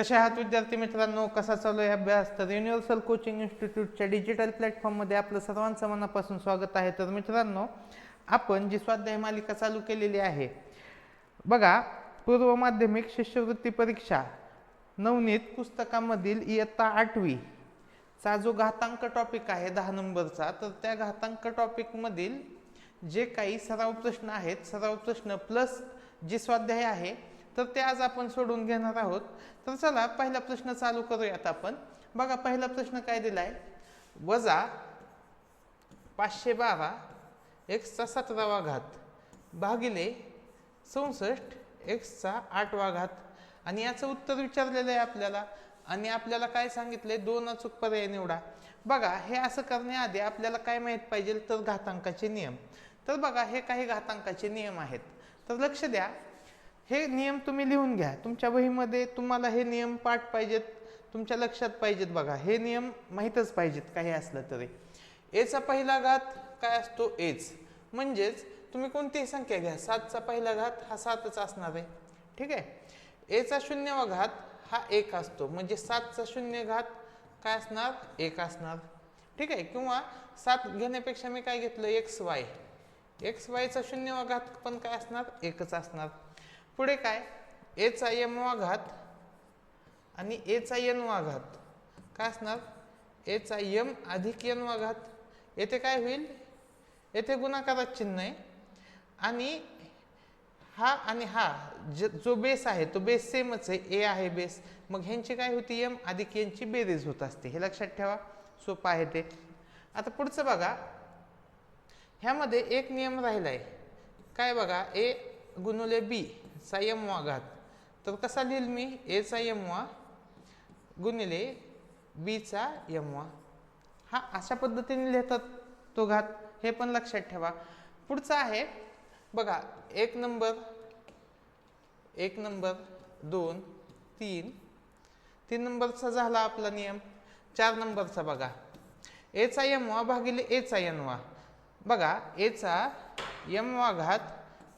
कशा आहात विद्यार्थी मित्रांनो? कसा चालू आहे अभ्यास? तर युनिव्हर्सल कोचिंग इन्स्टिट्यूटच्या डिजिटल प्लॅटफॉर्ममध्ये आपलं सर्वांचं मनापासून स्वागत आहे. तर मित्रांनो आपण जी स्वाध्याय मालिका चालू केलेली आहे बघा पूर्व माध्यमिक शिष्यवृत्ती परीक्षा नवनीत पुस्तकामधील इयत्ता आठवी चा जो घातांक टॉपिक आहे दहा नंबरचा तर त्या घातांक टॉपिकमधील जे काही सराव प्रश्न आहेत सराव प्रश्न प्लस जे स्वाध्याय आहे तर ते आज आपण सोडून घेणार आहोत. तर चला पहिला प्रश्न चालू करूयात आपण. बघा पहिला प्रश्न काय दिला आहे वजा पाचशे बारा एक्सचा सतरावा घात भागिले चौसष्ट एक्सचा आठवा घात. आणि याचं उत्तर विचारलेलं आहे आपल्याला. आणि आपल्याला काय सांगितले दोन अचूक पर्याय निवडा. बघा हे असं करण्याआधी आपल्याला काय माहीत पाहिजे? तर घातांकाचे नियम. तर बघा हे काही घातांकाचे नियम आहेत. तर लक्ष द्या. हे नियम तुम्ही लिहून घ्या. तुमच्या वहीमध्ये तुम्हाला हे नियम पाठ पाहिजेत तुमच्या लक्षात पाहिजेत बघा. हे नियम माहीतच पाहिजेत काही असलं तरी. एचा पहिला घात काय असतो? एच म्हणजेच तुम्ही कोणतीही संख्या घ्या. सातचा पहिला घात हा सातच असणार आहे. ठीक आहे? एचा शून्यवा घात हा एक असतो. म्हणजे सातचा शून्य घात काय असणार? एक असणार. ठीक आहे? किंवा सात घेण्यापेक्षा मी काय घेतलं? X Y. एक्स वायचा शून्यवा घात पण काय असणार? एकच असणार. पुढे काय? एचा यमवा घात आणि एचा यनवा घात. काय असणार? एचा यम अधिक यनवा घात. येथे काय होईल? येथे गुणाकारात चिन्ह आहे. आणि हा आणि हा ज जो बेस आहे तो बेस सेमच आहे. ए आहे बेस मग ह्यांची काय होती? यम अधिक यांची बेरीज होत असते. हे लक्षात ठेवा. सोपं आहे ते. आता पुढचं बघा. ह्यामध्ये एक नियम राहिला आहे काय बघा? ए गुणुले बी चा यमवा घात. तर कसा लिहिल मी? एचा यमवा गुणिले बीचा यमवा. हा अशा पद्धतीने लिहितात तो घात. हे पण लक्षात ठेवा. पुढचा आहे बघा एक नंबर एक नंबर दोन तीन. तीन नंबरचा झाला आपला नियम. चार नंबरचा बघा. एचा यमवा भागिले एचा यनवा. बघा एचा यमवा घात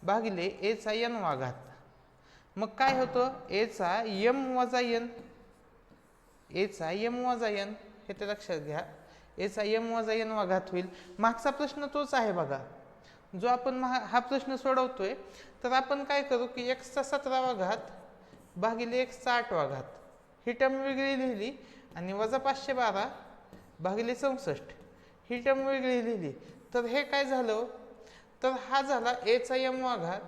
भागिले एचा एन वाघात. मग काय होतं? एचा यम वजा एन. एचा यम वजा एन. हे ते लक्षात घ्या. एचा यम वजा एन वाघात होईल. मागचा प्रश्न तोच आहे बघा. जो आपण महा- हा प्रश्न सोडवतोय तर आपण काय करू की एक्सचा सतरावा घात भागिले एक्सचा आठवा घात ही टर्म वेगळी लिहिली आणि वजा पाचशे बारा भागिले चौसष्ट. ही टर्म वेगळी लिहिली. तर हे काय झालं? तर हा झाला एचा यम वा घात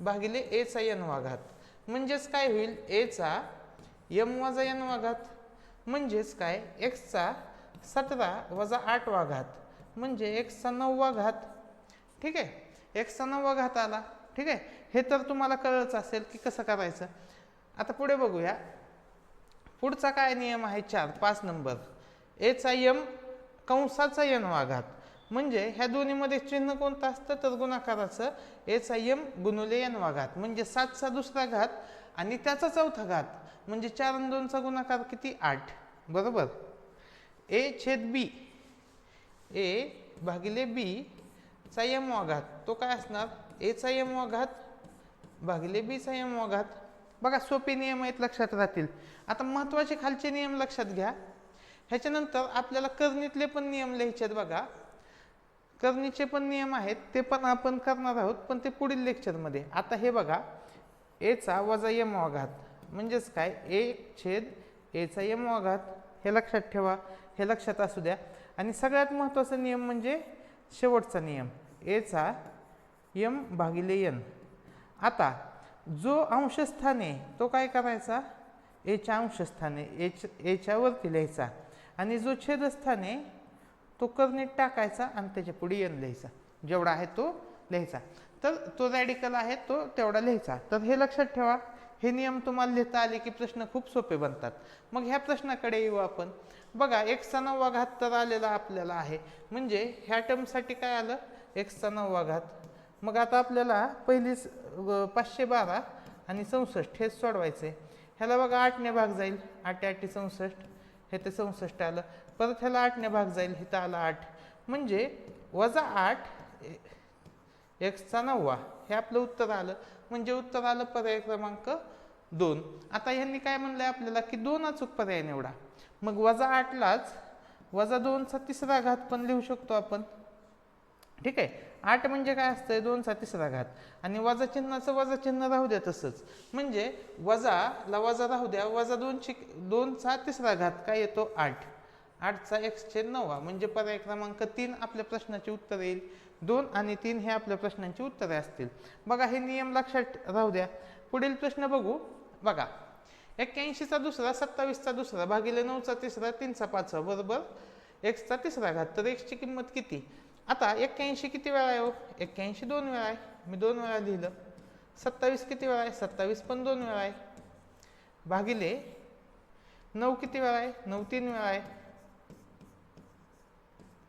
भागिले एचा यन वा घात म्हणजेच काय होईल? एचा यम वजा यन वा घात म्हणजेच काय? एक्सचा सतरा वजा आठ घात म्हणजे एक्सचा नववा घात ठीक आहे? एक्सचा नववा घात आला. ठीक आहे? हे तर तुम्हाला कळलंच असेल की कसं करायचं. आता पुढे बघूया. पुढचा काय नियम आहे? चार. पाच नंबर. एचा यम कंसाचा यन वाघात. म्हणजे ह्या दोन्हीमध्ये चिन्ह कोणतं असतं? तर गुणाकाराचं. एचा यम गुणुले यनवा घात म्हणजे सातचा दुसरा घात आणि त्याचा चौथा घात. म्हणजे चार आणि दोनचा गुणाकार किती? आठ. बरोबर? ए छेद बी. ए भागिले बी चा एम घात तो काय असणार? एचा एम घात भागिले बीचा एम घात बघा सोपे नियम आहेत लक्षात राहतील. आता महत्त्वाचे खालचे नियम लक्षात घ्या. ह्याच्यानंतर आपल्याला करणीतले पण नियम लिहायचे आहेत बघा. करणीचे पण नियम आहेत ते पण आपण करणार आहोत पण ते पुढील लेक्चरमध्ये आता हे बघा एचा वजा यम घात म्हणजेच काय? ए छेद एचा यम घात हे लक्षात ठेवा हे लक्षात असू द्या. आणि सगळ्यात महत्त्वाचा नियम म्हणजे शेवटचा नियम. एचा यम भागिले यन आता जो अंशस्थान आहे तो काय करायचा? एच्या अंशस्थाने एच एच्यावरती लिहायचा. आणि जो छेदस्थान आहे तो करणीत टाकायचा आणि त्याच्या पुढे यन लिहायचा. जेवढा आहे तो लिहायचा. तर तो रॅडिकल आहे तो तेवढा लिहायचा. तर हे लक्षात ठेवा. हे नियम तुम्हाला लिहिता आले की प्रश्न खूप सोपे बनतात. मग ह्या प्रश्नाकडे येऊ आपण. बघा एक्सचा नववा घात तर आलेला आपल्याला आहे. म्हणजे ह्या टर्मसाठी काय आलं? एक्सचा नववा घात मग आता आपल्याला पहिलीच पाचशे बारा आणि चौसष्ट हेच सोडवायचे ह्याला बघा आठने भाग जाईल. आठ आठी चौसष्ट. हे ते चौसष्ट आलं. परत ह्याला आठने भाग जाईल इथं आला आठ. म्हणजे वजा आठ एक्सचा नववा. हे आपलं उत्तर आलं. म्हणजे उत्तर आलं पर्याय क्रमांक दोन. आता ह्यांनी काय म्हणलंय आपल्याला की दोन अचूक पर्याय निवडा. मग वजा आठलाच वजा दोनचा तिसरा घात पण लिहू शकतो आपण. ठीक आहे? आठ म्हणजे काय असतंय? दोनचा तिसरा घात. आणि वजा चिन्हाचं वजा चिन्ह राहू द्या तसंच. म्हणजे वजाला वजा राहू द्या वजा दोनची दोनचा तिसरा घात काय येतो? आठ. आठचा एकशे नववा. म्हणजे पर्याय क्रमांक तीन आपल्या प्रश्नाचे उत्तर येईल. दोन आणि तीन हे आपल्या प्रश्नांची उत्तरे असतील. बघा हे नियम लक्षात राहू द्या. पुढील प्रश्न बघू. बघा एक्क्याऐंशीचा दुसरा सत्तावीसचा दुसरा भागिले नऊचा तिसरा तीनचा पाचवा बरोबर? एक्सचा तिसरा घात. तर एक्सची किंमत किती? आता एक्क्याऐंशी किती वेळा आहे हो? एक्क्याऐंशी दोन वेळा आहे. मी दोन वेळा लिहिलं. सत्तावीस किती वेळा आहे? सत्तावीस पण दोन वेळा आहे. भागिले नऊ किती वेळा आहे? नऊ तीन वेळा आहे.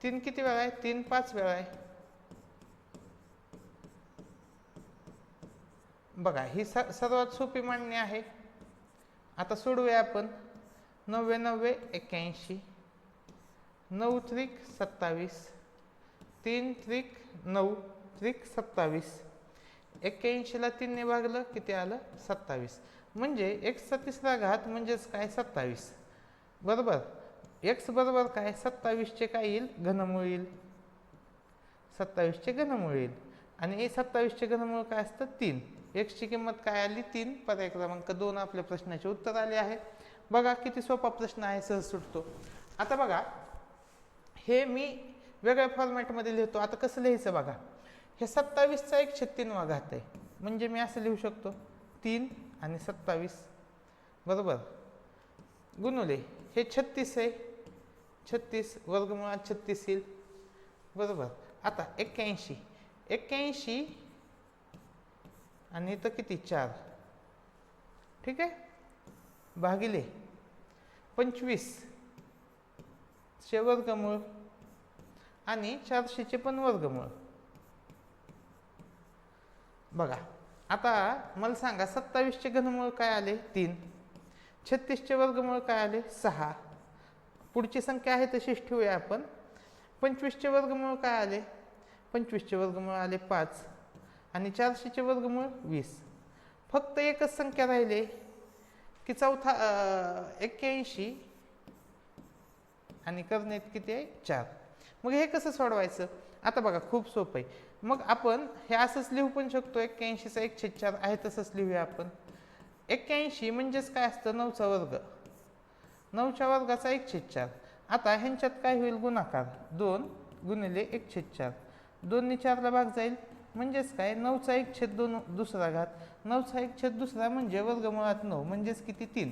तीन किती वेळा आहे? तीन पाच वेळा आहे. बघा ही स सर्वात सोपी मांडणी आहे. आता सोडूया आपण. नव्वे नव्वे एक्क्याऐंशी. नऊ त्रिक सत्तावीस. तीन त्रिक नऊ त्रिक सत्तावीस. एक्क्याऐंशीला तीनने भागलं किती आलं? सत्तावीस. म्हणजे एक्सचा तिसरा घात म्हणजेच काय? सत्तावीस. बरोबर? एक्स बरोबर काय? सत्तावीसचे काय येईल? घनमूळ येईल. सत्तावीसचे घनमूळ येईल. आणि हे सत्तावीसचे घनमूळ काय असतं? तीन. एक्सची किंमत काय आली? तीन. पर्याय क्रमांक दोन आपल्या प्रश्नाचे उत्तर आले आहे. बघा किती सोपा प्रश्न आहे सहज सुटतो. आता बघा. हे मी वेगळ्या फॉर्मॅटमध्ये लिहितो. आता कसं लिहायचं बघा? हे सत्तावीसचा एक छत्तीनवा घात आहे. म्हणजे मी असं लिहू शकतो. तीन आणि सत्तावीस. बरोबर? गुणुले हे छत्तीस आहे. छत्तीस वर्गमुळात छत्तीस येईल. बरोबर? आता एक्क्याऐंशी. एक्क्याऐंशी आणि इथं किती? चार. ठीक आहे? भागिले. पंचवीस. चे वर्गमूळ आणि चारशेचे पण वर्गमूळ. बघा आता मला सांगा सत्तावीसचे घनमूळ काय आले? तीन. छत्तीसचे वर्गमूळ काय आले? सहा. पुढची संख्या आहे तशीच ठेवूया आपण. पंचवीसचे वर्गमूळ काय आले? पंचवीसचे वर्गमूळ आले पाच. आणि चारशेचे वर्गमूळ वीस. फक्त एकच संख्या राहिली की चौथा एक्क्याऐंशी आणि करण्यात किती आहे? चार. मग हे कसं सोडवायचं? आता बघा खूप सोपं आहे. मग आपण हे असंच लिहू पण शकतो. एक्क्याऐंशीचा एकशे चार आहे तसंच लिहूया आपण. एक्क्याऐंशी म्हणजेच काय असतं? नऊचा वर्ग. नऊच्या वर्गाचा एकशे चार आता ह्यांच्यात काय होईल? गुणाकार. दोन गुणिले एकशे चार दोन्ही चारला भाग जाईल. म्हणजेच काय? नऊचा एक छेद दोन दुसरा घात. नऊचा एक छेद दुसरा म्हणजे वर्गमुळात नऊ. म्हणजेच किती? तीन.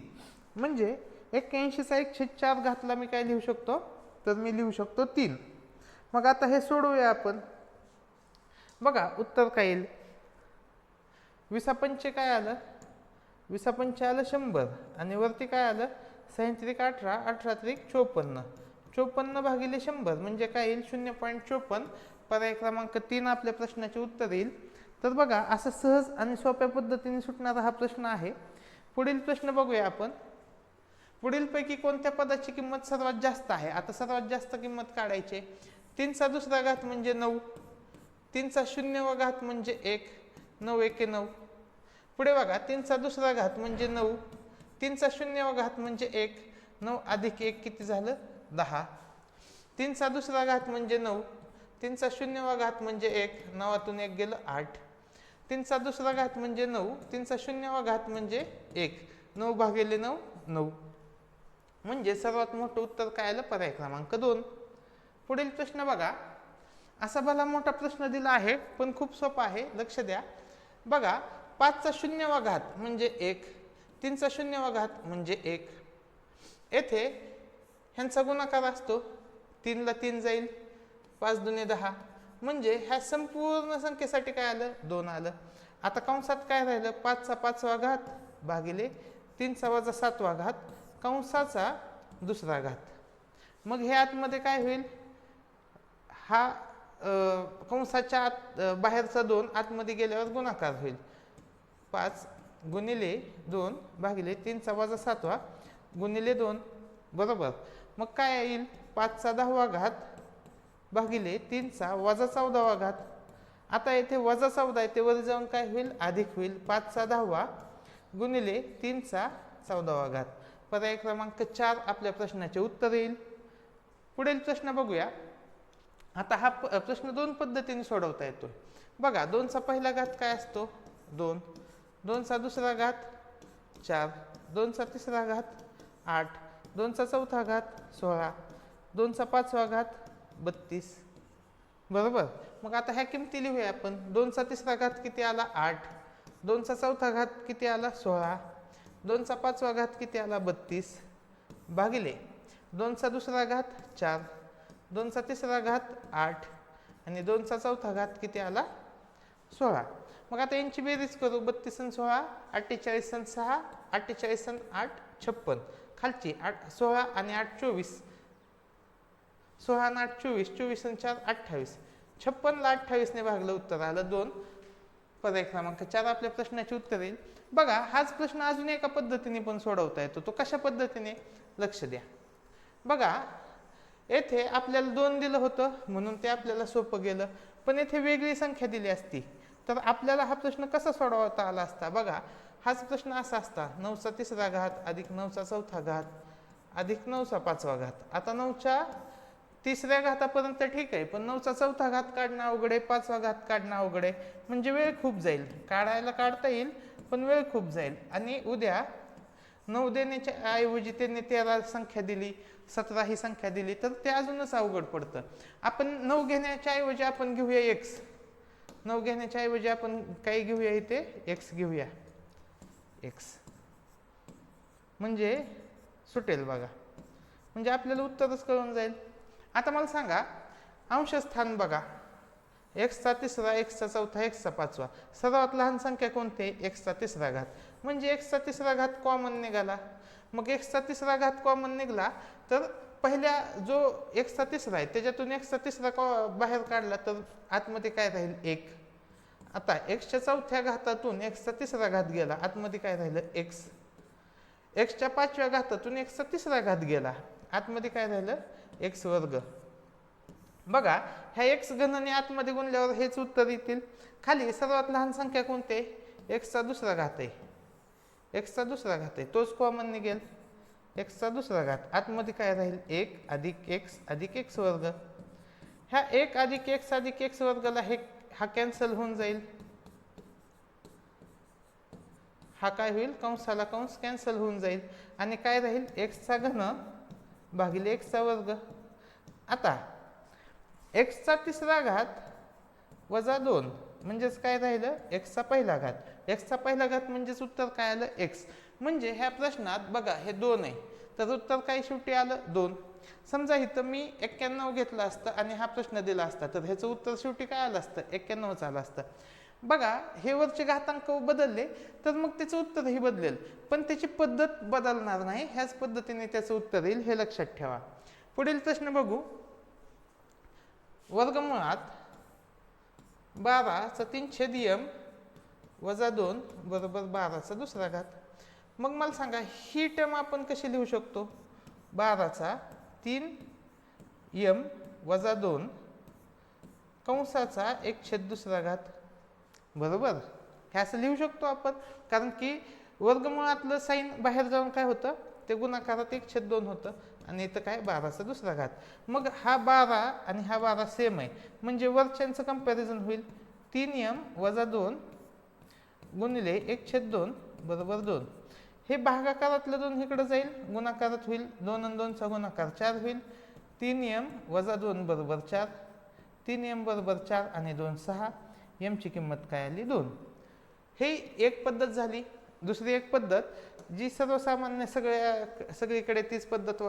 म्हणजे एक्क्याऐंशीचा एक छेद चार घातला मी काय लिहू शकतो? तर मी लिहू शकतो तीन. मग आता हे सोडवूया आपण. बघा उत्तर काय येईल? विसापंचे काय आलं? विसापंच आलं शंभर आणि वरती काय आलं? सह्यात्रिक अठरा अठरा त्रिक चोपन्न. चोपन्न भागिले शंभर म्हणजे काय येईल? शून्य पॉईंट चोपन्न. पर्याय क्रमांक तीन आपल्या प्रश्नाचे उत्तर येईल. तर बघा असं सहज आणि सोप्या पद्धतीने सुटणारा हा प्रश्न आहे. पुढील प्रश्न बघूया आपण. पुढीलपैकी कोणत्या पदाची किंमत सर्वात जास्त आहे? आता सर्वात जास्त किंमत काढायची तीनचा दुसरा घात म्हणजे नऊ. तीनचा शून्य व घात म्हणजे एक. नऊ एके नऊ. पुढे बघा तीनचा दुसरा घात म्हणजे नऊ. तीनचा शून्य व घात म्हणजे एक. नऊ अधिक एक किती झालं? दहा. तीनचा दुसरा घात म्हणजे नऊ. तीनचा शून्य व घात म्हणजे एक. नवातून एक गेलं आठ. तीनचा दुसरा घात म्हणजे नऊ. तीनचा शून्य व घात म्हणजे एक. नऊ भागिले नऊ नऊ. म्हणजे सर्वात मोठं उत्तर काय आलं? पर्याय क्रमांक दोन. पुढील प्रश्न बघा. असा भला मोठा प्रश्न दिला आहे पण खूप सोपा आहे. लक्ष द्या. बघा पाचचा शून्य व घात म्हणजे एक. तीनचा शून्य व घात म्हणजे एक. येथे ह्यांचा गुणाकार असतो. तीनला तीन जाईल. पाच दुने दहा. म्हणजे ह्या संपूर्ण संख्येसाठी काय आलं? दोन आलं. आता कंसात काय राहिलं? पाचचा पाचवा घात भागिले तीनचा वजा सातवा घात कंसाचा दुसरा घात. मग हे आतमध्ये काय होईल? हा कंसाच्या आत बाहेरचा दोन आतमध्ये गेल्यावर गुणाकार होईल. पाच गुणिले दोन भागिले तीनचा वजा सातवा गुणिले दोन बरोबर. मग काय येईल? पाचचा दहावा घात भागिले तीनचा वजा चौदावा घात. आता येथे वजा चौदा आहे ते वर जाऊन काय होईल? अधिक होईल. पाचचा दहावा गुणिले तीनचा चौदावा घात. पर्याय क्रमांक चार आपल्या प्रश्नाचे उत्तर येईल. पुढील प्रश्न बघूया. आता हा प- प्रश्न दोन पद्धतीने सोडवता येतो बघा दोनचा पहिला घात काय असतो? दोन. दोनचा दुसरा घात चार. दोनचा तिसरा घात आठ. दोनचा चौथा घात सोळा. दोनचा पाचवा घात बत्तीस. बरोबर? मग आता ह्या किमती लिहूया आपण. दोनचा तिसरा घात किती आला? आठ. दोनचा चौथा घात किती आला? सोळा. दोनचा पाचवा घात किती आला? बत्तीस. भागिले. दोनचा दुसरा घात चार. दोनचा तिसरा घात आठ आणि दोनचा चौथा घात किती आला? सोळा. मग आता यांची बेरीज करू बत्तीस आणि सोळा अठ्ठेचाळीस आणि सहा अठ्ठेचाळीस आणि आठ छप्पन. खालची आठ सोळा आणि आठ चोवीस. सोळा आणि आठ चोवीस चोवीस आणि चार अठ्ठावीस. छप्पनला अठ्ठावीसने भागलं उत्तर आलं दोन. पर्याय क्रमांक चार आपल्या प्रश्नाचे उत्तर येईल. बघा हाच प्रश्न अजून एका पद्धतीने पण सोडवता येतो. तो कशा पद्धतीने? लक्ष द्या. बघा येथे आपल्याला दोन दिलं होतं म्हणून ते आपल्याला सोपं गेलं. पण येथे वेगळी संख्या दिली असती. तर आपल्याला हा प्रश्न कसा सोडवता आला असता? बघा हाच प्रश्न असा असता. नऊचा तिसरा घात अधिक नऊचा चौथा घात अधिक नऊचा पाचवा घात. आता नऊच्या तिसऱ्या घातापर्यंत ठीक आहे पण नऊचा चौथा घात काढणं अवघड आहे पाचवा घात काढणं अवघड आहे. म्हणजे वेळ खूप जाईल. काढायला काढता येईल पण वेळ खूप जाईल. आणि उद्या नऊ देण्याच्या ऐवजी त्यांनी तेरा संख्या दिली सतरा ही संख्या दिली तर ते अजूनच अवघड पडतं. आपण नऊ घेण्याच्या ऐवजी आपण घेऊया एक्स नऊ घेण्याच्या ऐवजी आपण काही घेऊया इथे? एक्स घेऊया. एक्स म्हणजे सुटेल बघा. म्हणजे आपल्याला उत्तरच कळून जाईल. आता मला सांगा अंशस्थान बघा. एक्सचा तिसरा एक्सचा चौथा एक्सचा पाचवा. सर्वात लहान संख्या कोणती? एक्सचा तिसरा घात. म्हणजे एक्सचा तिसरा घात कॉमन निघाला. मग एक्सचा तिसरा घात कॉमन निघाला तर पहिल्या जो एक्सचा तिसरा आहे त्याच्यातून एक्सचा तिसरा कॉ बाहेर काढला तर आतमध्ये काय राहील? एक. आता एक्सच्या चौथ्या घातातून एक्सचा तिसरा घात गेला आतमध्ये काय राहिलं? एक्स. एक्सच्या पाचव्या घातातून एक्सचा तिसरा घात गेला आतमध्ये काय राहिलं? एक्स वर्ग. बघा ह्या एक्स गणने आतमध्ये गुणल्यावर हेच उत्तर येतील. खाली सर्वात लहान संख्या कोणते? एक्सचा दुसरा घात आहे. एक्सचा दुसरा घात आहे तोच कॉमन निघेल. एक्सचा दुसरा घात. आतमध्ये काय राहील? एक अधिक एक्स अधिक एक्स वर्ग. ह्या एक अधिक एक्स अधिक एक्स वर्गाला हे हा कॅन्सल होऊन जाईल. हा काय होईल? कंसाला कंस कॅन्सल होऊन जाईल. आणि काय राहील? एक्सचा घन भागिले एक्सचा वर्ग. आता एक्सचा तिसरा घात वजा दोन. म्हणजेच काय राहिलं? एक्सचा पहिला घात. एक्सचा पहिला घात म्हणजेच उत्तर काय आलं? एक्स म्हणजे ह्या प्रश्नात बघा हे दोन आहे. तर उत्तर काय शेवटी आलं? दोन. समजा इथं मी एक्क्याण्णव घेतलं असतं आणि हा प्रश्न दिला असता तर ह्याचं उत्तर शेवटी काय आलं असतं? एक्क्याण्णवच आलं असतं. बघा हे वरचे घातांक बदलले तर मग त्याचं उत्तरही बदलेल. पण त्याची पद्धत बदलणार नाही. ह्याच पद्धतीने त्याचं उत्तर येईल हे लक्षात ठेवा. पुढील प्रश्न बघू. वर्गमुळात बाराचं तीन छेद यम वजा दोन बरोबर बाराचा दुसरा घात. मग मला सांगा ही टर्म आपण कशी लिहू शकतो? बाराचा तीन यम वजा दोन कंसाचा एक छेद दुसरा घात. बरोबर? हे असं लिहू शकतो आपण. कारण की वर्गमुळातलं साईन बाहेर जाऊन काय होतं? ते गुणाकारात एक छेद दोन होतं. आणि इथं काय? बाराचा दुसरा घात. मग हा बारा आणि हा बारा सेम आहे. म्हणजे वरच्यांचं कंपॅरिझन होईल. तीन यम वजा दोन गुणिले एक छेद दोन बरोबर दोन. हे भागाकारातलं दोन इकडं जाईल गुणाकारात होईल. दोन आणि दोनचा गुणाकार चार होईल. तीन यम वजा दोन बरोबर चार. तीन यम बरोबर चार आणि दोन सहा. यमची किंमत काय आली? दोन. हे एक पद्धत झाली. दुसरी एक पद्धत जी सर्वसामान्य सगळ्या सगळीकडे तीच पद्धत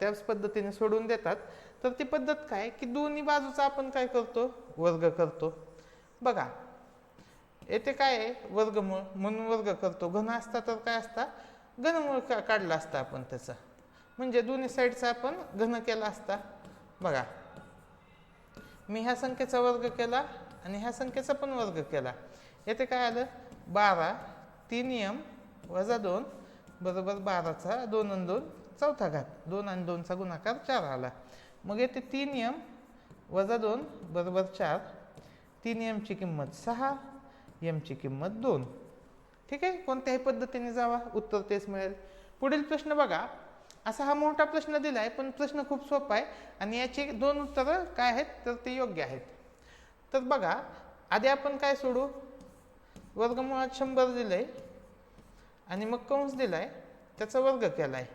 त्याच पद्धतीने सोडून देतात. तर ती पद्धत काय? की दोन्ही बाजूचा आपण काय करतो? वर्ग करतो. बघा येथे काय आहे? वर्गमूळ म्हणून वर्ग करतो. घन असता तर काय असता? घनमूळ का काढला असता आपण त्याचा. म्हणजे दोन्ही साईडचा आपण घन केला असता. बघा मी ह्या संख्येचा वर्ग केला आणि ह्या संख्येचा पण वर्ग केला. येथे काय आलं? बारा तीन यम वजा दोन बरोबर बाराचा दोन आणि दोन चौथा घात. दोन आणि दोनचा गुणाकार चार आला. मग येते तीन यम वजा दोन बरोबर चार. तीन यमची किंमत सहा यमची किंमत दोन. ठीक आहे? कोणत्याही पद्धतीने जावा. उत्तर तेच मिळेल. पुढील प्रश्न बघा. असा हा मोठा प्रश्न दिला आहे पण प्रश्न खूप सोपा आहे आणि याची दोन उत्तरं काय आहेत? तर ते योग्य आहेत. तर बघा आधी आपण काय सोडू? वर्गमुळात शंभर दिलं आहे आणि मग कंस आहे त्याचा वर्ग केला आहे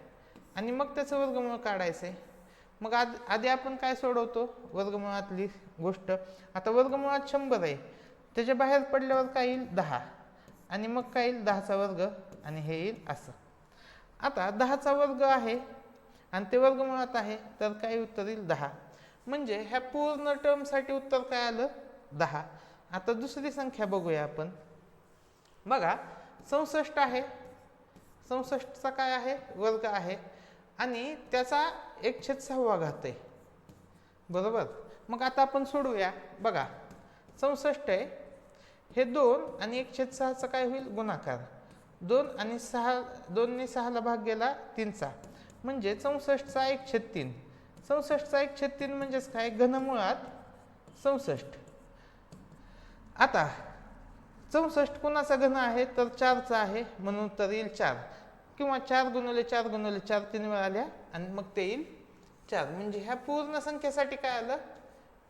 आणि मग त्याचं वर्गमूळ काढायचं आहे मग आद आधी आपण काय सोडवतो? वर्गमुळातली गोष्ट. आता वर्गमुळात शंभर आहे. त्याच्या बाहेर पडल्यावर काय येईल? दहा. आणि मग काय येईल? दहाचा वर्ग आणि हे येईल असं. आता दहाचा वर्ग आहे आणि ते वर्गमुळात आहे तर काय उत्तर येईल? दहा. म्हणजे ह्या पूर्ण टर्मसाठी उत्तर काय आलं? दहा. आता दुसरी संख्या बघूया आपण. बघा चौसष्ट आहे. चौसष्टचा काय आहे? वर्ग आहे. आणि त्याचा एक छेद सहावा घात आहे. बरोबर? मग आता आपण सोडूया. बघा चौसष्ट आहे. हे दोन आणि एक छेद सहाचा काय होईल? गुणाकार. दोन आणि सहा दोनने सहाला भाग गेला तीनचा. म्हणजे चौसष्टचा एक छेद तीन. चौसष्टचा एक छेद तीन म्हणजेच काय? घनमुळात चौसष्ट आता चौसष्ट कोणाचा घन आहे? तर चारचा आहे. म्हणून तर येईल चार. किंवा चार गुणवले चार गुणवले चार तीन वेळा आल्या आणि मग ते येईल चार. म्हणजे ह्या पूर्ण संख्येसाठी काय आलं?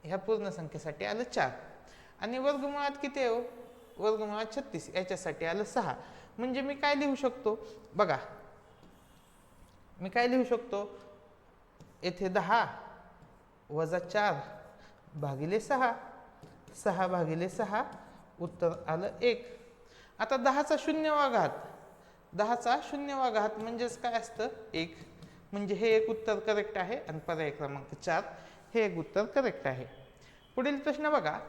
ह्या पूर्ण संख्येसाठी आलं चार. आणि वर्गमुळात किती आहे हो? वर्गमुळात छत्तीस. याच्यासाठी आलं सहा. म्हणजे मी काय लिहू शकतो? बघा. मी काय लिहू शकतो? येथे दहा वजा चार भागिले सहा. सहा भागिले सहा उत्तर आलं एक. आता दहाचा शून्यवा घात दहाचा शून्यवा घात म्हणजेच काय असतं? एक. म्हणजे हे एक उत्तर करेक्ट आहे आणि पर्याय क्रमांक चार हे एक उत्तर करेक्ट आहे. पुढील प्रश्न बघा.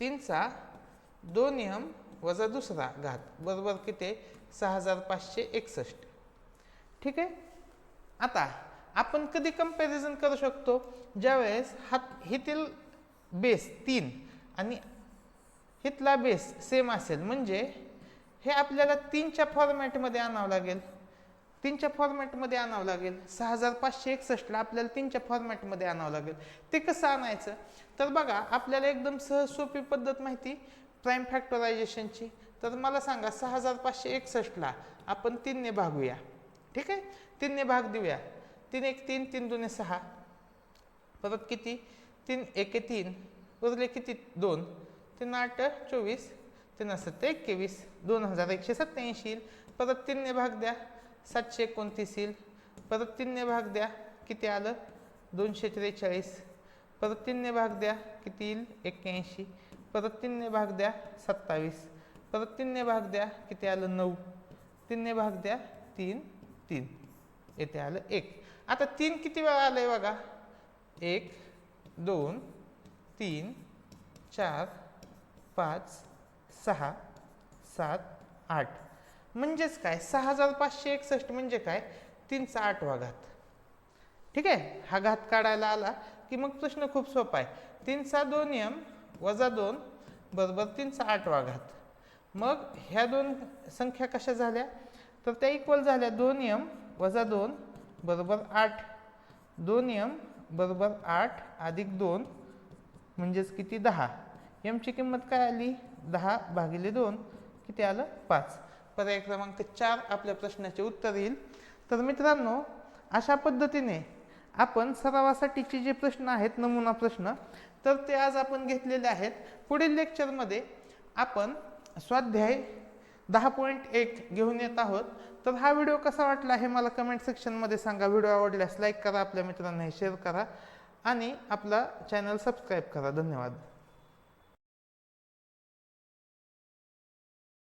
तीनचा दोन यम वजा दुसरा घात. बरोबर किती? सहा हजार पाचशे एकसष्ट. ठीक आहे? आता आपण कधी कंपॅरिझन करू शकतो? ज्यावेळेस हा हितील बेस तीन आणि हितला बेस सेम असेल. म्हणजे हे आपल्याला तीनच्या फॉर्मॅटमध्ये आणावं लागेल. तीनच्या फॉर्मॅटमध्ये आणावं लागेल. सहा हजार पाचशे एकसष्टला आपल्याला तीनच्या फॉर्मॅटमध्ये आणावं लागेल. ते कसं आणायचं? तर बघा आपल्याला एकदम सहज सोपी पद्धत माहिती प्राईम फॅक्टरायझेशनची तर मला सांगा सहा हजार पाचशे एकसष्टला आपण तीनने भागूया. ठीक आहे? तीनने भाग देऊया. तीन एक तीन तीन दोन सहा. परत किती? तीन एके तीन. उरले किती? दोन. तीन आठ चोवीस तीन सत्त एकवीस दोन हजार एकशे सत्त्याऐंशी परत तीनने भाग द्या सातशे एकोणतीस येईल. परत तीनने भाग द्या किती आलं? दोनशे त्रेचाळीस. परत तीनने भाग द्या किती येईल? एक्क्याऐंशी. परत तीनने भाग द्या सत्तावीस. परत तीनने भाग द्या किती आलं? नऊ. तीनने भाग द्या तीन तीन. येथे आलं एक. आता तीन किती वेळा आलं आहे बघा? एक दोन तीन चार पाच सहा सात आठ. म्हणजेच काय? सहा हजार पाचशे एकसष्ट म्हणजे काय? तीनचा आठवा घात. ठीक आहे? हा घात काढायला आला की मग प्रश्न खूप सोपा आहे. तीनचा दोन यम वजा दोन बरोबर तीनचा आठवा घात. मग ह्या दोन संख्या कशा झाल्या? तर त्या इक्वल झाल्या. दोन यम वजा दोन बरोबर आठ. दोन यम बरोबर आठ अधिक दोन म्हणजेच किती? दहा. एमची किंमत काय आली? दहा भागिले दोन किती आलं? पाच. पर्याय क्रमांक चार आपल्या प्रश्नाचे उत्तर येईल. तर मित्रांनो अशा पद्धतीने आपण सरावासाठीचे जे प्रश्न आहेत नमुना प्रश्न तर ते आज आपण घेतलेले आहेत. पुढील लेक्चरमध्ये आपण स्वाध्याय दहा पॉईंट एक घेऊन येत आहोत. तर हा व्हिडिओ कसा वाटला हे मला कमेंट सेक्शनमध्ये सांगा. व्हिडिओ आवडल्यास लाईक करा आपल्या मित्रांना शेअर करा आणि आपला चॅनल सबस्क्राईब करा. धन्यवाद.